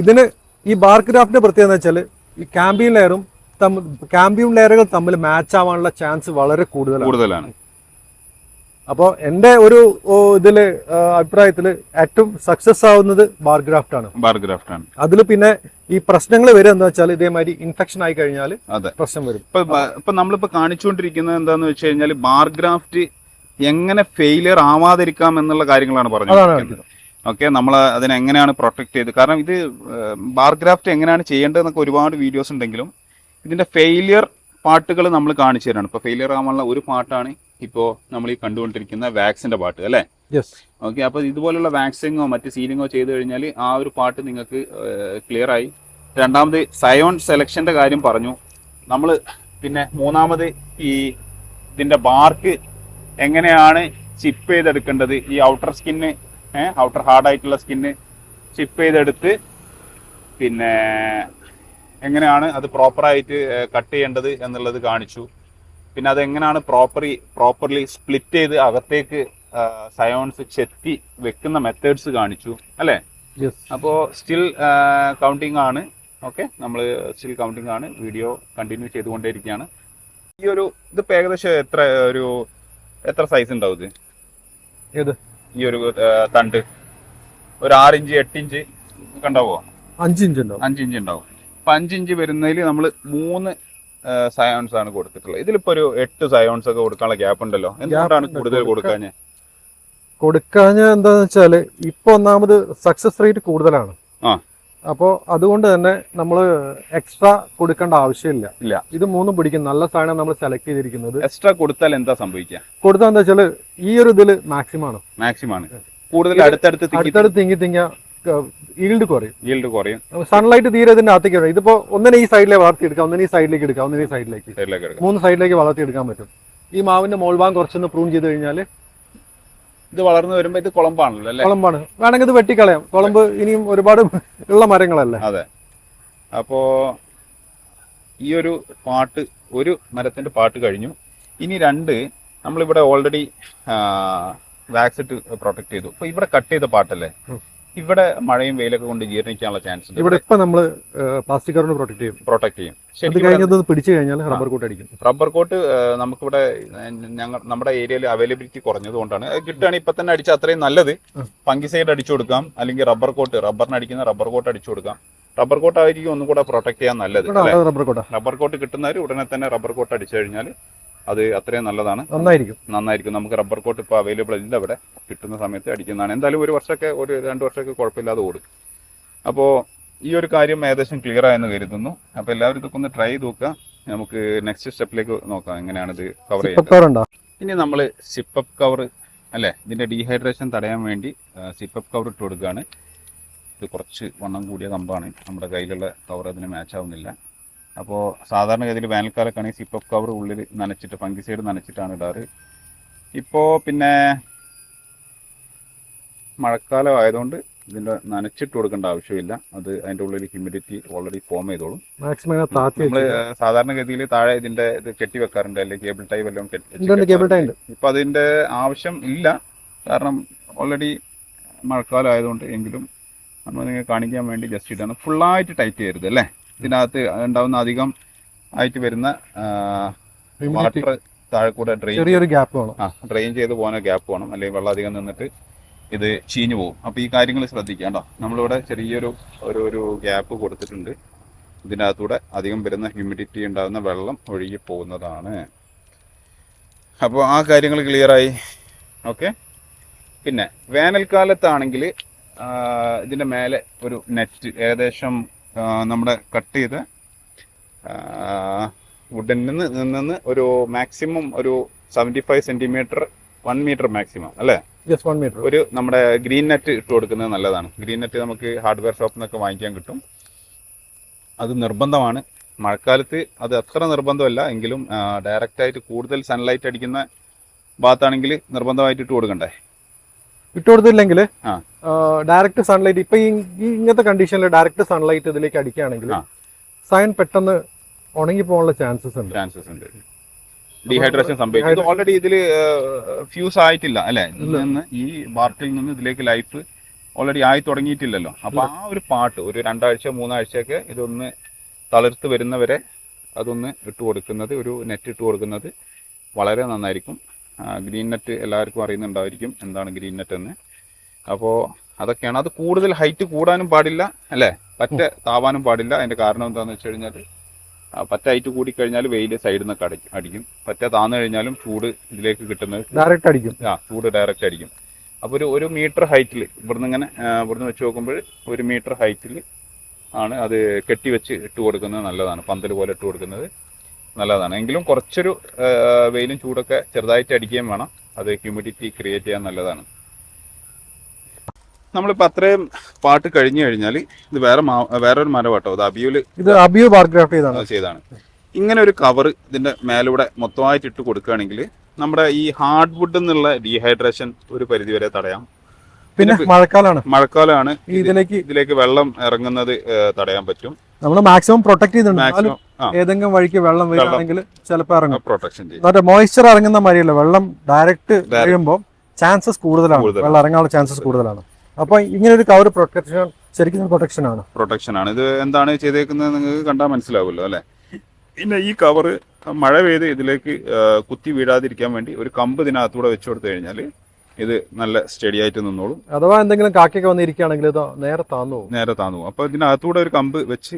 ഇതിന് ഈ ബാർ ഗ്രാഫ്റ്റിന്റെ പ്രത്യേകത എന്ന് വെച്ചാൽ ഈ ക്യാമ്പയിൻ ലെയറും ക്യാമ്പയിൻ ലെയറുകൾ തമ്മിൽ മാച്ച് ആവാനുള്ള ചാൻസ് വളരെ കൂടുതലാണ്. കൂടുതലാണ്. അപ്പോൾ എന്റെ ഒരു ഇതിൽ അഭിപ്രായത്തിൽ ഏറ്റവും സക്സസ് ആവുന്നത് ബാർഗ്രാഫ്റ്റ് ആണ്. ബാർഗ്രാഫ്റ്റ് ആണ്. അതിൽ പിന്നെ ഈ പ്രശ്നങ്ങൾ വരും എന്താ വെച്ചാൽ ഇതേമാതിരി ഇൻഫെക്ഷൻ ആയി കഴിഞ്ഞാൽ പ്രശ്നം വരും. ഇപ്പൊ ഇപ്പൊ നമ്മളിപ്പോ കാണിച്ചുകൊണ്ടിരിക്കുന്നത് എന്താന്ന് വെച്ച് കഴിഞ്ഞാൽ ബാർഗ്രാഫ്റ്റ് എങ്ങനെ ഫെയിലിയർ ആവാതിരിക്കാം എന്നുള്ള കാര്യങ്ങളാണ് പറഞ്ഞത് ഓക്കെ നമ്മൾ അതിനെ എങ്ങനെയാണ് പ്രൊട്ടക്ട് ചെയ്ത്? കാരണം ഇത് ബാർഗ്രാഫ്റ്റ് എങ്ങനെയാണ് ചെയ്യേണ്ടതെന്നൊക്കെ ഒരുപാട് വീഡിയോസ് ഉണ്ടെങ്കിലും ഇതിന്റെ ഫെയിലിയർ പാട്ടുകൾ നമ്മൾ കാണിച്ചു തരാണ്. ഇപ്പൊ ഫെയിലിയർ ആവാനുള്ള ഒരു പാട്ടാണ് ഇപ്പോൾ നമ്മൾ ഈ കണ്ടുകൊണ്ടിരിക്കുന്ന വാക്സിന്റെ പാട്ട് അല്ലേ? ഓക്കെ അപ്പോൾ ഇതുപോലുള്ള വാക്സിങ്ങോ മറ്റ് സീലിങ്ങോ ചെയ്തു കഴിഞ്ഞാൽ ആ ഒരു പാട്ട് നിങ്ങൾക്ക് ക്ലിയർ ആയി. രണ്ടാമത് സയോൺ സെലക്ഷന്റെ കാര്യം പറഞ്ഞു. നമ്മൾ പിന്നെ മൂന്നാമത് ഈ ഇതിന്റെ ബാർക്ക് എങ്ങനെയാണ് ചിപ്പ് ചെയ്തെടുക്കേണ്ടത്? ഈ ഔട്ടർ സ്കിന്ന് ഔട്ടർ ഹാർഡായിട്ടുള്ള സ്കിന്ന് ചിപ്പ് ചെയ്തെടുത്ത് പിന്നെ എങ്ങനെയാണ് അത് പ്രോപ്പറായിട്ട് കട്ട് ചെയ്യേണ്ടത് എന്നുള്ളത് കാണിച്ചു. പിന്നെ അതെങ്ങനെയാണ് പ്രോപ്പറി പ്രോപ്പർലി സ്പ്ലിറ്റ് ചെയ്ത് അകത്തേക്ക് സയോൺസ് ചെത്തി വെക്കുന്ന മെത്തേഡ്സ് കാണിച്ചു അല്ലേ? അപ്പോ അപ്പോൾ സ്റ്റിൽ കൗണ്ടിങ് ആണ്. ഓക്കെ നമ്മൾ സ്റ്റിൽ കൗണ്ടിങ് ആണ്. വീഡിയോ കണ്ടിന്യൂ ചെയ്തുകൊണ്ടേയിരിക്കുകയാണ്. ഈ ഒരു ഇത് ഏകദേശം എത്ര ഒരു എത്ര സൈസ് ഉണ്ടാവും ഇത്? ഏത്? ഈ ഒരു തണ്ട്. ഒരു ആറ് ഇഞ്ച് എട്ട് ഇഞ്ച് കണ്ടാവോ? അഞ്ച് ഇഞ്ച് ഉണ്ടാവും. അഞ്ച് ഇഞ്ച് ഉണ്ടാവും. അപ്പം അഞ്ച് ഇഞ്ച് വരുന്നതിൽ നമ്മൾ മൂന്ന് സയോൺസ് ആണ് കൊടുത്തിട്ടുള്ളത്. ഇതിലിപ്പോ ഒരു എട്ട് സയോൺസ് ഒക്കെ കൊടുക്കാനുള്ള ഗ്യാപ്പ് ഉണ്ടല്ലോ. എന്തുകൊണ്ടാണ് കൂടുതൽ കൊടുക്കാഞ്ഞ? കൊടുക്കാഞ്ഞ് എന്താന്ന് വെച്ചാൽ ഇപ്പൊ ഒന്നാമത് സക്സസ് റേറ്റ് കൂടുതലാണ്. ആ. അപ്പോൾ അതുകൊണ്ട് തന്നെ നമ്മൾ എക്സ്ട്രാ കൊടുക്കേണ്ട ആവശ്യമില്ല. ഇല്ല. ഇത് മൂന്നും പിടിക്കും. നല്ല സാധനം നമ്മൾ സെലക്ട് ചെയ്തിരിക്കുന്നത്. എക്സ്ട്രാ കൊടുത്താൽ എന്താ സംഭവിക്കുക? കൊടുത്താൽ എന്താ വെച്ചാൽ ഈ ഒരു ഇതിൽ മാക്സിമം ആണ്. മാക്സിമം ആണ്. കൂടുതൽ അടുത്തടുത്ത് അടുത്തടുത്ത് തിങ്ങി തിങ്ങ ഈൽഡ് കുറയും. ഈൽഡ് കുറയും. സൺലൈറ്റ് തീരെ ഇതിന്റെ അകത്തേക്ക് വരും ഇതിപ്പോ ഒന്നിനെ ഈ സൈഡിലെ വളർത്തിയെടുക്കാം ഒന്നിനെ ഈ സൈഡിലേക്ക് എടുക്കാം ഒന്നിനെ ഈ സൈഡിലേക്ക് മൂന്ന് സൈഡിലേക്ക് വളർത്തിയെടുക്കാൻ പറ്റും. ഈ മാവിന്റെ മോൾ കുറച്ചൊന്ന് പ്രൂൺ ചെയ്ത് കഴിഞ്ഞാൽ ഇത് വളർന്നു വരുമ്പോ ഇത് കുളമ്പാണല്ലോ അല്ലേ? കുളമ്പാണ്. വേണമെങ്കിൽ ഇത് വെട്ടിക്കളയാം. കുളമ്പ് ഇനിയും ഒരുപാട് ഉള്ള മരങ്ങളല്ലേ? അതെ. അപ്പോ ഈ ഒരു പാട്ട് ഒരു മരത്തിന്റെ പാട്ട് കഴിഞ്ഞു. ഇനി രണ്ട് നമ്മളിവിടെ ഓൾറെഡി വാക്സിട്ട് പ്രൊട്ടക്ട് ചെയ്തു. അപ്പൊ ഇവിടെ കട്ട് ചെയ്ത പാട്ടല്ലേ. ഇവിടെ മഴയും വെയിലൊക്കെ കൊണ്ട് ജീർണിക്കാനുള്ള ചാൻസ് ഉണ്ട്. ഇവിടെ ഇപ്പൊ നമ്മൾ പ്ലാസ്റ്റിക് കവറിന് പ്രൊട്ടക്ട് ചെയ്യും. പ്രൊട്ടക്ട് ചെയ്യും. അത് ശരിക്കും കഴിഞ്ഞത് പിടിച്ചു കഴിഞ്ഞാൽ റബ്ബർ കോട്ട് അടിക്കും. റബ്ബർ കോട്ട് നമുക്കിവിടെ ഞങ്ങൾ നമ്മുടെ ഏരിയയിൽ അവൈലബിലിറ്റി കുറഞ്ഞതുകൊണ്ടാണ് കിട്ടുകയാണെങ്കിൽ ഇപ്പൊ തന്നെ അടിച്ചാൽ അത്രയും നല്ലത്. പങ്കി സൈഡ് അടിച്ചു കൊടുക്കാം. അല്ലെങ്കിൽ റബ്ബർ കോട്ട് റബ്ബറിന് അടിക്കുന്ന റബ്ബർ കോട്ട് അടിച്ചു കൊടുക്കാം. റബ്ബർ കോട്ട് ആയിരിക്കും ഒന്നും കൂടെ പ്രൊട്ടക്ട് ചെയ്യാൻ നല്ലത് റബ്ബർ കോട്ട് റബ്ബർ കോട്ട് കിട്ടുന്നവർ ഉടനെ തന്നെ റബ്ബർ കോട്ട് അടിച്ചു കഴിഞ്ഞാൽ അത് അത്രയും നല്ലതാണ്. നന്നായിരിക്കും. നന്നായിരിക്കും. നമുക്ക് റബ്ബർ കോട്ട് ഇപ്പോൾ അവൈലബിൾ ഇല്ല അവിടെ കിട്ടുന്ന സമയത്ത് അടിക്കുന്നതാണ്. എന്തായാലും ഒരു വർഷമൊക്കെ ഒരു രണ്ട് വർഷമൊക്കെ കുഴപ്പമില്ലാതെ ഓടും. അപ്പോൾ ഈ ഒരു കാര്യം ഏകദേശം ക്ലിയർ ആയെന്ന് കരുതുന്നു. അപ്പോൾ എല്ലാവരും ഇതൊക്കെ ഒന്ന് ട്രൈ ചെയ്ത് നോക്കുക. നമുക്ക് നെക്സ്റ്റ് സ്റ്റെപ്പിലേക്ക് നോക്കാം. എങ്ങനെയാണ് ഇത് കവർ ചെയ്യുന്നത് ഇനി നമ്മൾ സിപ്പപ്പ് കവർ അല്ലേ? ഇതിന്റെ ഡീഹൈഡ്രേഷൻ തടയാൻ വേണ്ടി സിപ്പപ്പ് കവർ ഇട്ട് കൊടുക്കുകയാണ്. ഇത് കുറച്ച് വണ്ണം കൂടിയ കമ്പാണ്. നമ്മുടെ കയ്യിലുള്ള കവർ അതിന് മാച്ച് ആവുന്നില്ല. അപ്പോൾ സാധാരണഗതിയിൽ വേനൽക്കാലക്കാണെങ്കിൽ സിപ്പപ്പ് കവർ ഉള്ളിൽ നനച്ചിട്ട് ഫംഗിസൈഡ് നനച്ചിട്ടാണ് ഇടാറ്. ഇപ്പോൾ പിന്നെ മഴക്കാലം ആയതുകൊണ്ട് ഇതിന്റെ നനച്ചിട്ട് കൊടുക്കേണ്ട ആവശ്യമില്ല. അത് അതിന്റെ ഉള്ളിൽ ഹ്യൂമിഡിറ്റി ഓൾറെഡി ഫോം ചെയ്തോളും. നമ്മൾ സാധാരണ സാധാരണഗതിയിൽ താഴെ ഇതിന്റെ ഇത് കെട്ടി വെക്കാറുണ്ട്. അല്ലെങ്കിൽ കേബിൾ ടൈ വല്ലതും ഇപ്പം അതിന്റെ ടൈ ഉണ്ട്. ഇപ്പൊ അതിന്റെ ആവശ്യം ഇല്ല. കാരണം ഓൾറെഡി മഴക്കാലം ആയതുകൊണ്ട് എങ്കിലും നമ്മൾ നിങ്ങൾ കാണിക്കാൻ വേണ്ടി ജസ്റ്റ് ഇട്ടാണ് ഫുള്ളായിട്ട് ടൈറ്റ് ചെയ്യരുത് അല്ലേ? ഇതിനകത്ത് ഉണ്ടാവുന്ന അധികം ആയിട്ട് വരുന്ന. വാട്ടർ താഴെ കൂടെ ഡ്രെയിൻ ചെറിയൊരു ഗ്യാപ്പ് വേണം. ആ ഡ്രെയിൻ ചെയ്ത് പോകുന്ന ഗ്യാപ്പ് വേണം. അല്ലെങ്കിൽ വെള്ളം അധികം നിന്നിട്ട് ഇത് ചീഞ്ഞു പോകും. അപ്പോൾ ഈ കാര്യങ്ങൾ ശ്രദ്ധിക്കുക കേട്ടോ. നമ്മളിവിടെ ചെറിയൊരു ഒരു ഒരു ഗ്യാപ്പ് കൊടുത്തിട്ടുണ്ട്. ഇതിനകത്തൂടെ അധികം വരുന്ന ഹ്യൂമിഡിറ്റി ഉണ്ടാകുന്ന വെള്ളം ഒഴുകി പോകുന്നതാണ്. അപ്പോൾ ആ കാര്യങ്ങൾ ക്ലിയറായി ഓക്കെ? പിന്നെ വേനൽക്കാലത്താണെങ്കിൽ ഇതിന്റെ മേലെ ഒരു നെറ്റ് ഏകദേശം നമ്മുടെ കട്ട് ചെയ്ത വുഡിൽ നിന്ന് നിന്ന് ഒരു മാക്സിമം ഒരു seventy five centimetre one metre maximum അല്ലേ? ജസ്റ്റ് വൺ മീറ്റർ ഒരു നമ്മുടെ ഗ്രീൻ നെറ്റ് ഇട്ട് കൊടുക്കുന്നത് നല്ലതാണ്. ഗ്രീൻ നെറ്റ് നമുക്ക് ഹാർഡ്വെയർ ഷോപ്പിൽ നിന്നൊക്കെ വാങ്ങിക്കാൻ കിട്ടും. അത് നിർബന്ധമാണ്. മഴക്കാലത്ത് അത് അത്ര നിർബന്ധമല്ല. എങ്കിലും ഡയറക്റ്റ് ആയിട്ട് കൂടുതൽ സൺലൈറ്റ് അടിക്കുന്ന ഭാഗത്താണെങ്കിൽ നിർബന്ധമായിട്ട് ഇട്ട് കൊടുക്കണ്ടേ? ഇട്ട് കൊടുത്തില്ലെങ്കിൽ ആ. ഡയറക്റ്റ് സൺലൈറ്റ് ഇപ്പൊ ഇങ്ങനത്തെ കണ്ടീഷനിൽ ഡയറക്റ്റ് സൺലൈറ്റ് ഇതിലേക്ക് അടിക്കുകയാണെങ്കിൽ. സയൻ പെട്ടെന്ന് ഉണങ്ങി പോകാനുള്ള ചാൻസസ് ഉണ്ട്. ചാൻസസ് ഉണ്ട്. ഡീഹൈഡ്രേഷൻ സംഭവിക്കും. ഓൾറെഡി ഇതിൽ ഫ്യൂസ് ആയിട്ടില്ല അല്ലെ? നിന്ന് ഈ ബാർട്ടിൽ നിന്ന് ഇതിലേക്ക് ലൈഫ് ഓൾറെഡി ആയി തുടങ്ങിയിട്ടില്ലല്ലോ. അപ്പൊ ആ ഒരു പാട്ട് ഒരു രണ്ടാഴ്ച മൂന്നാഴ്ചയൊക്കെ ഇതൊന്ന് തളിർത്ത് വരുന്നവരെ അതൊന്ന് ഇട്ട് കൊടുക്കുന്നത് ഒരു നെറ്റ് ഇട്ട് കൊടുക്കുന്നത് വളരെ നന്നായിരിക്കും. ഗ്രീൻ നെറ്റ് എല്ലാവർക്കും അറിയുന്നുണ്ടായിരിക്കും എന്താണ് ഗ്രീൻ നെറ്റ് എന്ന്. അപ്പോൾ അതൊക്കെയാണ്. അത് കൂടുതൽ ഹൈറ്റ് കൂടാനും പാടില്ല അല്ലേ? പറ്റ താവാനും പാടില്ല. അതിന്റെ കാരണം എന്താണെന്ന് വെച്ച് കഴിഞ്ഞാൽ പറ്റ ഹൈറ്റ് കൂടിക്കഴിഞ്ഞാൽ വെയിൽ സൈഡിൽ നിന്നൊക്കെ അടിക്കും അടിക്കും. പറ്റ താന്നു കഴിഞ്ഞാലും ചൂട് ഇതിലേക്ക് കിട്ടുന്നത് ഡയറക്റ്റ് അടിക്കും. ആ ചൂട് ഡയറക്റ്റ് അടിക്കും. അപ്പോൾ ഒരു ഒരു മീറ്റർ ഹൈറ്റിൽ ഇവിടുന്ന് ഇങ്ങനെ ഇവിടുന്ന് വെച്ച് നോക്കുമ്പോൾ ഒരു മീറ്റർ ഹൈറ്റിൽ ആണ് അത് കെട്ടി വെച്ച് ഇട്ട് കൊടുക്കുന്നത് നല്ലതാണ്. പന്തൽ പോലെ ഇട്ട് കൊടുക്കുന്നത്. നല്ലതാണ്. എങ്കിലും കുറച്ചൊരു വെയിലും ചൂടൊക്കെ ചെറുതായിട്ട് അടിക്കുകയും വേണം. അത് ഹ്യൂമിഡിറ്റി ക്രിയേറ്റ് ചെയ്യാൻ നല്ലതാണ്. നമ്മളിപ്പോൾ അത്രയും പാട്ട് കഴിഞ്ഞു കഴിഞ്ഞാൽ ഇത് വേറെ വേറെ വേറൊരു മരം കേട്ടോ. അത് അബിയൂൽ ഇത് അബിയു ബാർഗ്രാഫ്റ്റ് ചെയ്താണ്. ഇങ്ങനെ ഒരു കവർ ഇതിന്റെ മേലൂടെ മൊത്തമായിട്ട് ഇട്ട് കൊടുക്കുകയാണെങ്കിൽ നമ്മുടെ ഈ ഹാർഡ് വുഡ് എന്നുള്ള ഡീഹൈഡ്രേഷൻ ഒരു പരിധി വരെ തടയാം. പിന്നെ മഴക്കാലമാണ് മഴക്കാലമാണ് ഇതിലേക്ക് ഇതിലേക്ക് വെള്ളം ഇറങ്ങുന്നത് തടയാൻ പറ്റും. നമ്മൾ മാക്സിമം പ്രൊട്ടക്ട് ചെയ്തിട്ടുണ്ട്. ഏതെങ്കിലും വഴിക്ക് വെള്ളം വരികയാണെങ്കിൽ ചിലപ്പോൾ ഇറങ്ങും. പ്രൊട്ടക്ഷൻ മറ്റേ മോയ്സ്ചർ ഇറങ്ങുന്ന മാതിരിയല്ല. വെള്ളം ഡയറക്റ്റ് കഴിയുമ്പോൾ ചാൻസസ് കൂടുതലാണ്. കൂടുതലാണ്. വെള്ളം ഇറങ്ങാനുള്ള ചാൻസസ് കൂടുതലാണ്. അപ്പൊ ഇങ്ങനെ ഒരു കവർ പ്രൊട്ടക്ഷൻ ശരിക്കും പ്രൊട്ടക്ഷൻ ആണ്. പ്രൊട്ടക്ഷൻ ആണ്. ഇത് എന്താണ് ചെയ്തേക്കുന്നത് നിങ്ങൾക്ക് കണ്ടാൽ മനസ്സിലാവുമല്ലോ അല്ലെ? പിന്നെ ഈ കവർ മഴ പെയ്ത് ഇതിലേക്ക് കുത്തി വീഴാതിരിക്കാൻ വേണ്ടി ഒരു കമ്പ് ഇതിനകത്തൂടെ വെച്ചു കൊടുത്തു കഴിഞ്ഞാൽ ഇത് നല്ല സ്റ്റഡി ആയിട്ട് നിന്നോളും. അഥവാ എന്തെങ്കിലും കാക്കൊക്കെ വന്നിരിക്കുകയാണെങ്കിൽ ഇത് നേരെ താന്നു നേരെ താന്നു അപ്പൊ അപ്പോൾ ഇതിനകത്തൂടെ ഒരു കമ്പ് വെച്ച്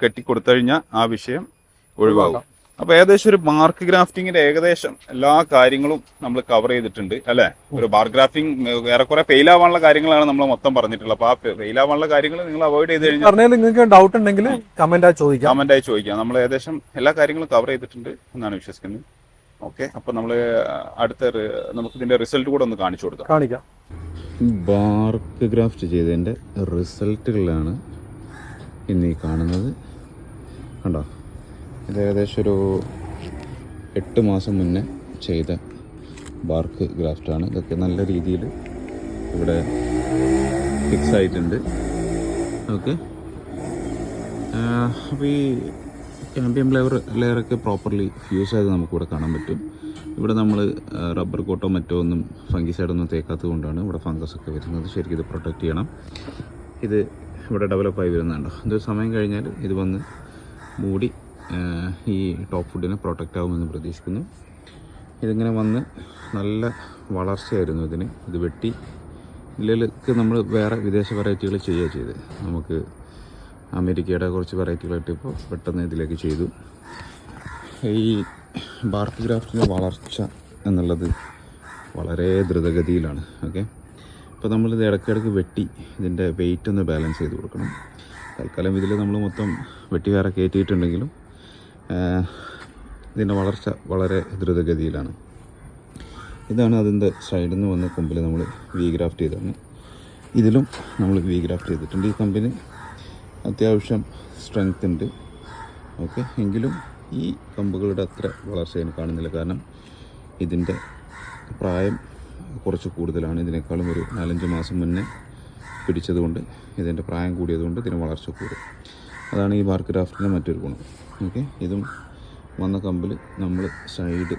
കെട്ടി കൊടുത്തു കഴിഞ്ഞാൽ ആ വിഷയം ഒഴിവാകും. അപ്പൊ ഏകദേശം ഒരു മാർക്ക് ഗ്രാഫ്റ്റിങ്ങിന്റെ ഏകദേശം എല്ലാ കാര്യങ്ങളും നമ്മൾ കവർ ചെയ്തിട്ടുണ്ട് അല്ലെ? ഒരു ബാർ ഗ്രാഫ്റ്റിംഗ് ഏറെക്കുറെ ഫെയിൽ ആവാനുള്ള കാര്യങ്ങളാണ് നമ്മൾ മൊത്തം പറഞ്ഞിട്ടുള്ളത്. അപ്പൊ ആ ഫെയിൽ ആവാനുള്ള കാര്യങ്ങൾ നിങ്ങൾ അവോയ്ഡ് ചെയ്ത് കഴിഞ്ഞാൽ പറഞ്ഞാൽ നിങ്ങൾക്ക് ഡൗട്ട് ഉണ്ടെങ്കിൽ കമന്റ് ആയി ചോദിക്കാം. കമന്റ് ആയി ചോദിക്കാം. നമ്മൾ ഏകദേശം എല്ലാ കാര്യങ്ങളും കവർ ചെയ്തിട്ടുണ്ട് എന്നാണ് വിശ്വസിക്കുന്നത്. ഓക്കെ. അപ്പൊ നമ്മൾ അടുത്ത നമുക്ക് ഇതിന്റെ റിസൾട്ട് കൂടെ ഒന്ന് കാണിച്ചു കൊടുക്കാം. കാണിക്കാം. ബാർക്ക് ഗ്രാഫ്റ്റ് ചെയ്തതിന്റെ റിസൾട്ടുകളാണ് ഇന്ന് ഈ കാണുന്നത്. കണ്ടോ? ഇത് ഏകദേശം ഒരു എട്ട് മാസം മുന്നേ ചെയ്ത ബാർക്ക് ഗ്രാഫ്റ്റാണ്. ഇതൊക്കെ നല്ല രീതിയിൽ ഇവിടെ ഫിക്സ് ആയിട്ടുണ്ട്. ഓക്കെ. അപ്പോൾ ഈ ക്യാമ്പിയം ലെയർ ലെയറൊക്കെ പ്രോപ്പർലി ഫ്യൂസ് ആയത് നമുക്കിവിടെ കാണാൻ പറ്റും. ഇവിടെ നമ്മൾ റബ്ബർ കോട്ടോ മറ്റോ ഒന്നും ഫംഗിസൈഡൊന്നും തേക്കാത്തത് കൊണ്ടാണ് ഇവിടെ ഫംഗസ് ഒക്കെ വരുന്നത്. ശരിക്കും ഇത് പ്രൊട്ടക്റ്റ് ചെയ്യണം. ഇത് ഇവിടെ ഡെവലപ്പായി വരുന്നുണ്ടോ. ഇതൊരു സമയം കഴിഞ്ഞാൽ ഇത് വന്ന് മൂടി ഈ ടോപ്പ് ഫുഡിനെ പ്രൊട്ടക്റ്റ് ആകുമെന്ന് പ്രതീക്ഷിക്കുന്നു. ഇതിങ്ങനെ വന്ന് നല്ല വളർച്ചയായിരുന്നു ഇതിന്. ഇത് വെട്ടി ഇതിലേക്ക് നമ്മൾ വേറെ വിദേശ വെറൈറ്റികൾ ചെയ്യുക ചെയ്ത് നമുക്ക് അമേരിക്കയുടെ കുറച്ച് വെറൈറ്റികളായിട്ട് ഇപ്പോൾ പെട്ടെന്ന് ഇതിലേക്ക് ചെയ്തു. ഈ ബാർക്ക് ഗ്രാഫ്റ്റിന്റെ വളർച്ച എന്നുള്ളത് വളരെ ദ്രുതഗതിയിലാണ് ഓക്കെ? അപ്പോൾ നമ്മളിത് ഇടയ്ക്കിടയ്ക്ക് വെട്ടി ഇതിന്റെ വെയിറ്റ് ഒന്ന് ബാലൻസ് ചെയ്ത് കൊടുക്കണം. തൽക്കാലം ഇതിൽ നമ്മൾ മൊത്തം വെട്ടി വേറെ കയറ്റിയിട്ടുണ്ടെങ്കിലും ഇതിന്റെ വളർച്ച വളരെ ദ്രുതഗതിയിലാണ്. ഇതാണ് അതിന്റെ സൈഡിൽ നിന്ന് വന്ന കൊമ്പിൽ നമ്മൾ വി ഗ്രാഫ്റ്റ് ചെയ്തതാണ്. ഇതിലും നമ്മൾ വി ഗ്രാഫ്റ്റ് ചെയ്തിട്ടുണ്ട്. ഈ കമ്പനി അത്യാവശ്യം സ്ട്രെങ്ത് ഉണ്ട്. ഓക്കെ എങ്കിലും ഈ കമ്പുകളുടെ അത്ര വളർച്ച ഞാൻ കാണുന്നില്ല. കാരണം ഇതിന്റെ പ്രായം കുറച്ച് കൂടുതലാണ്. ഇതിനേക്കാളും ഒരു നാലഞ്ച് മാസം മുന്നേ പിടിച്ചതുകൊണ്ട് ഇതിന്റെ പ്രായം കൂടിയതുകൊണ്ട് ഇതിന് വളർച്ച കൂടും. അതാണ് ഈ ബാർക്ക് ക്രാഫ്റ്റിന്റെ മറ്റൊരു ഗുണം. ഓക്കെ ഇതും വന്ന കമ്പിൽ നമ്മൾ സൈഡ്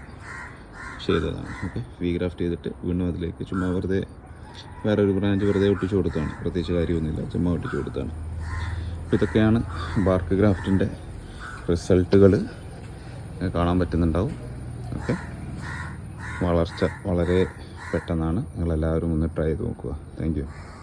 ചെയ്തതാണ്. ഓക്കെ വി ഗ്രാഫ്റ്റ് ചെയ്തിട്ട് വീണ്ടും അതിലേക്ക് ചുമ്മാ വെറുതെ വേറെ ഒരു ബ്രാഞ്ച് വെറുതെ ഒട്ടിച്ചു കൊടുത്താണ് പ്രത്യേകിച്ച് കാര്യമൊന്നുമില്ല. ചുമ്മാ ഒട്ടിച്ചു കൊടുത്താണ് അപ്പോൾ ഇതൊക്കെയാണ് ബാർക്ക് ഗ്രാഫ്റ്റിന്റെ റിസൾട്ടുകൾ കാണാൻ പറ്റുന്നുണ്ടാവും. ഓക്കെ. വളർച്ച വളരെ പെട്ടെന്നാണ്. നിങ്ങളെല്ലാവരും ഒന്ന് ട്രൈ ചെയ്ത് നോക്കുക. താങ്ക്